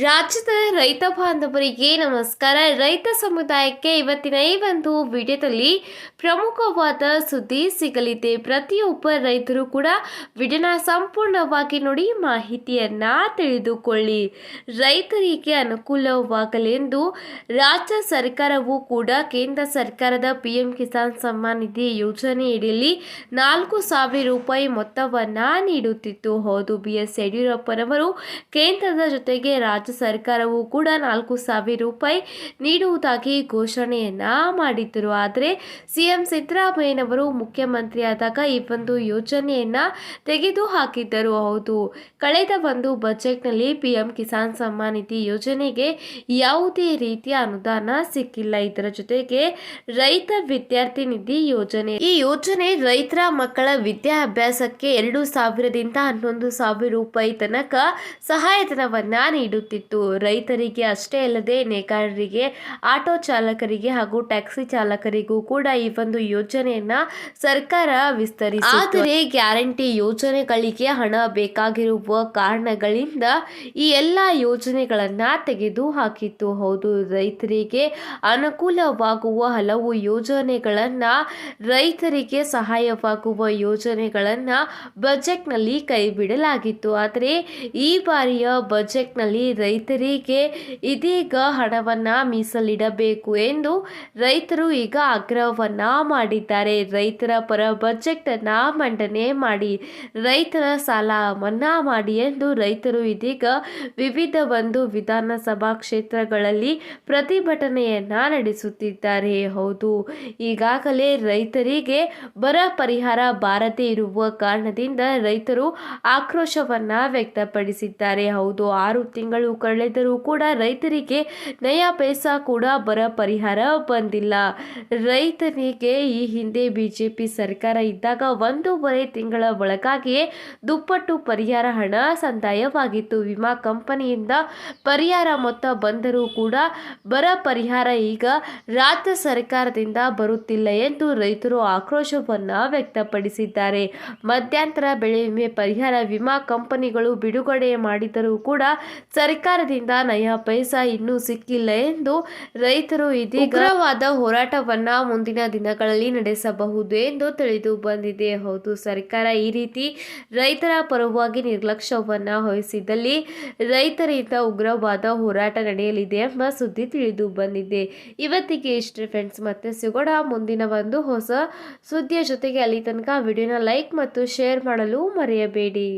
ರಾಜ್ಯದ ರೈತ ಬಾಂಧವರಿಗೆ ನಮಸ್ಕಾರ. ರೈತ ಸಮುದಾಯಕ್ಕೆ ಇವತ್ತಿನ ಈ ಒಂದು ವಿಡಿಯೋದಲ್ಲಿ ಪ್ರಮುಖವಾದ ಸುದ್ದಿ ಸಿಗಲಿದೆ. ಪ್ರತಿಯೊಬ್ಬ ರೈತರು ಕೂಡ ವಿಡಿಯೋನ ಸಂಪೂರ್ಣವಾಗಿ ನೋಡಿ ಮಾಹಿತಿಯನ್ನ ತಿಳಿದುಕೊಳ್ಳಿ. ರೈತರಿಗೆ ಅನುಕೂಲವಾಗಲೆಂದು ರಾಜ್ಯ ಸರ್ಕಾರವು ಕೂಡ ಕೇಂದ್ರ ಸರ್ಕಾರದ ಪಿಎಂ ಕಿಸಾನ್ ಸಮ್ಮಾನ್ ನಿಧಿ ಯೋಜನೆಯಡಿಯಲ್ಲಿ ನಾಲ್ಕು ಸಾವಿರ ರೂಪಾಯಿ ಮೊತ್ತವನ್ನ ನೀಡುತ್ತಿತ್ತು. ಹೌದು, ಬಿ ಎಸ್ ಯಡಿಯೂರಪ್ಪನವರು ಕೇಂದ್ರದ ಜೊತೆಗೆ ರಾಜ್ಯ ಸರ್ಕಾರವು ಕೂಡ ನಾಲ್ಕು ಸಾವಿರ ರೂಪಾಯಿ ನೀಡುವುದಾಗಿ ಘೋಷಣೆಯನ್ನ ಮಾಡಿದ್ದರು. ಆದರೆ ಸಿಎಂ ಸಿದ್ದರಾಮಯ್ಯನವರು ಮುಖ್ಯಮಂತ್ರಿಯಾದಾಗ ಈ ಒಂದು ಯೋಜನೆಯನ್ನ ತೆಗೆದು ಹಾಕಿದ್ದರು ಹೌದು, ಕಳೆದ ಒಂದು ಬಜೆಟ್ನಲ್ಲಿ ಪಿಎಂ ಕಿಸಾನ್ ಸಮ್ಮಾನ್ ನಿಧಿ ಯೋಜನೆಗೆ ಯಾವುದೇ ರೀತಿಯ ಅನುದಾನ ಸಿಕ್ಕಿಲ್ಲ. ಇದರ ಜೊತೆಗೆ ರೈತ ವಿದ್ಯಾರ್ಥಿ ನಿಧಿ ಯೋಜನೆ. ಈ ಯೋಜನೆ ರೈತರ ಮಕ್ಕಳ ವಿದ್ಯಾಭ್ಯಾಸಕ್ಕೆ ಎರಡು ಸಾವಿರದಿಂದ ಹನ್ನೊಂದು ಸಾವಿರ ರೂಪಾಯಿ ತನಕ ಸಹಾಯಧನವನ್ನ ನೀಡುತ್ತಿತ್ತು ರೈತರಿಗೆ ಅಷ್ಟೇ ಅಲ್ಲದೆ ನೇಕಾರರಿಗೆ, ಆಟೋ ಚಾಲಕರಿಗೆ ಹಾಗೂ ಟ್ಯಾಕ್ಸಿ ಚಾಲಕರಿಗೂ ಕೂಡ ಈ ಒಂದು ಯೋಜನೆಯನ್ನ ಸರ್ಕಾರ ವಿಸ್ತರಿಸಿ ಆದರೆ ಗ್ಯಾರಂಟಿ ಯೋಜನೆಗಳಿಗೆ ಹಣ ಬೇಕಾಗಿರುವ ಕಾರಣಗಳಿಂದ ಈ ಎಲ್ಲ ಯೋಜನೆಗಳನ್ನ ತೆಗೆದು ಹಾಕಿತ್ತು ಹೌದು, ರೈತರಿಗೆ ಅನುಕೂಲವಾಗುವ ಹಲವು ಯೋಜನೆಗಳನ್ನ, ರೈತರಿಗೆ ಸಹಾಯವಾಗುವ ಯೋಜನೆಗಳನ್ನ ಬಜೆಟ್ನಲ್ಲಿ ಕೈಬಿಡಲಾಗಿತ್ತು. ಆದರೆ ಈ ಬಾರಿಯ ಬಜೆಟ್ನಲ್ಲಿ ರೈತರಿಗೆ ಇದೀಗ ಹಣವನ್ನ ಮೀಸಲಿಡಬೇಕು ಎಂದು ರೈತರು ಈಗ ಆಗ್ರಹವನ್ನ ಮಾಡಿದ್ದಾರೆ. ರೈತರ ಪರ ಬಜೆಟ್ ಅನ್ನ ಮಂಡನೆ ಮಾಡಿ, ರೈತರ ಸಾಲ ಮನ್ನಾ ಮಾಡಿ ಎಂದು ರೈತರು ಇದೀಗ ವಿವಿಧ ಒಂದು ವಿಧಾನಸಭಾ ಕ್ಷೇತ್ರಗಳಲ್ಲಿ ಪ್ರತಿಭಟನೆಯನ್ನ ನಡೆಸುತ್ತಿದ್ದಾರೆ. ಹೌದು, ಈಗಾಗಲೇ ರೈತರಿಗೆ ಬರ ಪರಿಹಾರ ಬಾರದೇ ಇರುವ ಕಾರಣದಿಂದ ರೈತರು ಆಕ್ರೋಶವನ್ನ ವ್ಯಕ್ತಪಡಿಸಿದ್ದಾರೆ. ಹೌದು, ಆರು ತಿಂಗಳು ಕಳೆದರೂ ಕೂಡ ರೈತರಿಗೆ ನಯಾ ಪೈಸಾ ಕೂಡ ಬರ ಪರಿಹಾರ ಬಂದಿಲ್ಲ. ರೈತರಿಗೆ ಈ ಹಿಂದೆ ಬಿಜೆಪಿ ಸರ್ಕಾರ ಇದ್ದಾಗ ಒಂದೂವರೆ ತಿಂಗಳ ಒಳಗಾಗಿಯೇ ದುಪ್ಪಟ್ಟು ಪರಿಹಾರ ಹಣ ಸಂದಾಯವಾಗಿತ್ತು. ವಿಮಾ ಕಂಪನಿಯಿಂದ ಪರಿಹಾರ ಮೊತ್ತ ಬಂದರೂ ಕೂಡ ಬರ ಪರಿಹಾರ ಈಗ ರಾಜ್ಯ ಸರ್ಕಾರದಿಂದ ಬರುತ್ತಿಲ್ಲ ಎಂದು ರೈತರು ಆಕ್ರೋಶವನ್ನು ವ್ಯಕ್ತಪಡಿಸಿದ್ದಾರೆ. ಮಧ್ಯಂತರ ಬೆಳೆ ವಿಮೆ ಪರಿಹಾರ ವಿಮಾ ಕಂಪನಿಗಳು ಬಿಡುಗಡೆ ಮಾಡಿದರೂ ಕೂಡ ಸರ್ಕಾರದಿಂದ ನಯ ಪೈಸಾ ಇನ್ನೂ ಸಿಕ್ಕಿಲ್ಲ ಎಂದು ರೈತರು ಇದೀಗ ಉಗ್ರವಾದ ಹೋರಾಟವನ್ನ ಮುಂದಿನ ದಿನಗಳಲ್ಲಿ ನಡೆಸಬಹುದು ಎಂದು ತಿಳಿದು ಬಂದಿದೆ. ಹೌದು, ಸರ್ಕಾರ ಈ ರೀತಿ ರೈತರ ಪರವಾಗಿ ನಿರ್ಲಕ್ಷ್ಯವನ್ನ ವಹಿಸಿದಲ್ಲಿ ರೈತರಿಂದ ಉಗ್ರವಾದ ಹೋರಾಟ ನಡೆಯಲಿದೆ ಎಂಬ ಸುದ್ದಿ ತಿಳಿದು ಬಂದಿದೆ. ಇವತ್ತಿಗೆ ಇಷ್ಟೇ ಫ್ರೆಂಡ್ಸ್ ಮತ್ತೆ ಸಿಗೋಣ ಮುಂದಿನ ಒಂದು ಹೊಸ ಸುದ್ದಿಯ ಜೊತೆಗೆ ಅಲ್ಲಿ ತನಕ ವಿಡಿಯೋನ ಲೈಕ್ ಮತ್ತು ಶೇರ್ ಮಾಡಲು ಮರೆಯಬೇಡಿ.